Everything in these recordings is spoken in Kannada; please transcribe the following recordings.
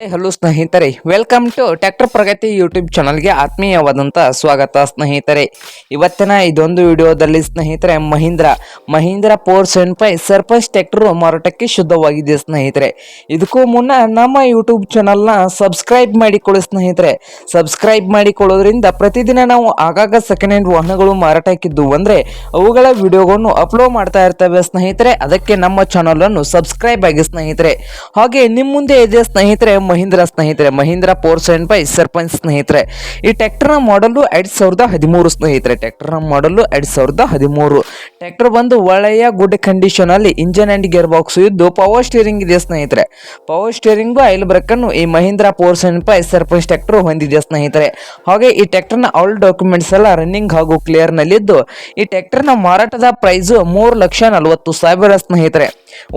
ಹಲೋ ಸ್ನೇಹಿತರೆ welcome to tractor Pragati YouTube ಚಾನಲ್ಗೆ ಆತ್ಮೀಯವಾದಂಥ ಸ್ವಾಗತ ಸ್ನೇಹಿತರೆ. ಇವತ್ತಿನ ಇದೊಂದು ವಿಡಿಯೋದಲ್ಲಿ ಸ್ನೇಹಿತರೆ, Mahindra Mahindra four seven five Sarpanch tractor ಮಾರಾಟಕ್ಕೆ ಶುದ್ಧವಾಗಿದೆ ಸ್ನೇಹಿತರೆ. ಇದಕ್ಕೂ ಮುನ್ನ ನಮ್ಮ ಯೂಟ್ಯೂಬ್ ಚಾನಲ್ನ ಸಬ್ಸ್ಕ್ರೈಬ್ ಮಾಡಿಕೊಳ್ಳಿ ಸ್ನೇಹಿತರೆ. ಸಬ್ಸ್ಕ್ರೈಬ್ ಮಾಡಿಕೊಳ್ಳೋದ್ರಿಂದ ಪ್ರತಿದಿನ ನಾವು ಆಗಾಗ ಸೆಕೆಂಡ್ ಹ್ಯಾಂಡ್ ವಾಹನಗಳು ಮಾರಾಟಕ್ಕಿದ್ದು ಅಂದರೆ ಅವುಗಳ ವಿಡಿಯೋಗಳನ್ನು ಅಪ್ಲೋಡ್ ಮಾಡ್ತಾ ಇರ್ತವೆ ಸ್ನೇಹಿತರೆ. ಅದಕ್ಕೆ ನಮ್ಮ ಚಾನಲನ್ನು ಸಬ್ಸ್ಕ್ರೈಬ್ ಆಗಿ ಸ್ನೇಹಿತರೆ. ಹಾಗೆ ನಿಮ್ಮ ಮುಂದೆ ಇದೆ ಸ್ನೇಹಿತರೆ ಮಹೀಂದ್ರ ಸ್ನೇಹಿತರೆ, Mahindra four seven five Sarpanch ಸ್ನೇಹಿತರೆ. ಈ ಟ್ರ್ಯಾಕ್ಟರ್ನ ಮಾಡಲು ಎರಡು ಸಾವಿರದ ಹದಿಮೂರು ಸ್ನೇಹಿತರೆ, ಟ್ರ್ಯಾಕ್ಟರ್ನ ಮಾಡಲು ಎರಡು ಸಾವಿರದ ಹದಿಮೂರು. ಟ್ರ್ಯಾಕ್ಟರ್ ಬಂದು ಒಳ್ಳೆಯ ಗುಡ್ ಕಂಡೀಷನ್ ಅಲ್ಲಿ ಇಂಜನ್ ಅಂಡ್ ಗೇರ್ ಬಾಕ್ಸ್ ಇದ್ದು ಪವರ್ ಸ್ಟೀರಿಂಗ್ ಇದೆ ಸ್ನೇಹಿತರೆ. ಪವರ್ ಸ್ಟೀರಿಂಗ್ ಐಲ್ ಬ್ರೇಕ್ ಅನ್ನು ಈ Mahindra four seven five Sarpanch tractor ಹೊಂದಿದೆ ಸ್ನೇಹಿತರೆ. ಹಾಗೆ ಈ ಟ್ರ್ಯಾಕ್ಟರ್ನ ಆಲ್ ಡಾಕ್ಯುಮೆಂಟ್ಸ್ ಎಲ್ಲ ರನ್ನಿಂಗ್ ಹಾಗೂ ಕ್ಲಿಯರ್ ನಲ್ಲಿದ್ದು, ಈ ಟ್ರ್ಯಾಕ್ಟರ್ನ ಮಾರಾಟದ ಪ್ರೈಸ್ ಮೂರು ಲಕ್ಷ ನಲವತ್ತು ಸಾವಿರ ಸ್ನೇಹಿತರೆ.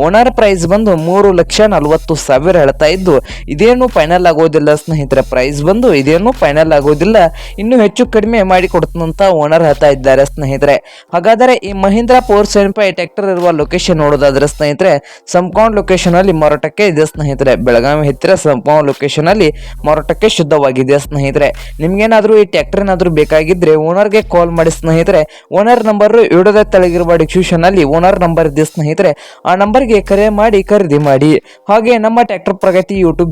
ಓನರ್ ಪ್ರೈಸ್ ಬಂದು ಮೂರು ಲಕ್ಷ ನಲವತ್ತು ಸಾವಿರ ಹೇಳ್ತಾ ಇದ್ದು ಇದೇನು ಫೈನಲ್ ಆಗೋದಿಲ್ಲ ಸ್ನೇಹಿತರೆ ಪ್ರೈಸ್ ಬಂದು ಇದೇನು ಫೈನಲ್ ಆಗೋದಿಲ್ಲ. ಇನ್ನು ಹೆಚ್ಚು ಕಡಿಮೆ ಮಾಡಿ ಕೊಡ್ತಂತ ಓನರ್ ಹೇಳ್ತಾ ಇದ್ದಾರೆ ಸ್ನೇಹಿತರೆ. ಹಾಗಾದರೆ ಈ ಮಹೀಂದ್ರ ಫೋರ್ ಸೆವೆನ್ ಫೈವ್ ಇರುವ ಲೊಕೇಶನ್ ನೋಡೋದಾದ್ರೆ ಸ್ನೇಹಿತರೆ ಸಂಪೌಂಡ್ ಲೊಕೇಶನ್ ಅಲ್ಲಿ ಮಾರಾಟಕ್ಕೆ ಇದೆ ಸ್ನೇಹಿತರೆ. ಬೆಳಗಾವಿ ಹತ್ತಿರ ಸಂಪೌಂಡ್ ಲೊಕೇಶನ್ ಅಲ್ಲಿ ಮಾರಾಟಕ್ಕೆ ಶುದ್ಧವಾಗಿದೆ ಸ್ನೇಹಿತರೆ. ನಿಮ್ಗೇನಾದ್ರೂ ಈ ಟ್ರ್ಯಾಕ್ಟರ್ ಏನಾದ್ರೂ ಬೇಕಾಗಿದ್ರೆ ಓನರ್ಗೆ ಕಾಲ್ ಮಾಡಿ ಸ್ನೇಹಿತರೆ. ಓನರ್ ನಂಬರ್ ವಿಡಿಯೋದ ತೆಳಗಿರುವ ಡಿಸ್ಕ್ರಿಪ್ಷನ್ ಅಲ್ಲಿ ಓನರ್ ನಂಬರ್ ಇದೆ ಸ್ನೇಹಿತರೆ. ಆ ನಂಬರ್ಗೆ ಕರೆ ಮಾಡಿ ಖರೀದಿ ಮಾಡಿ. ಹಾಗೆ ನಮ್ಮ ಟ್ರ್ಯಾಕ್ಟರ್ ಪ್ರಗತಿ ಯೂಟ್ಯೂಬ್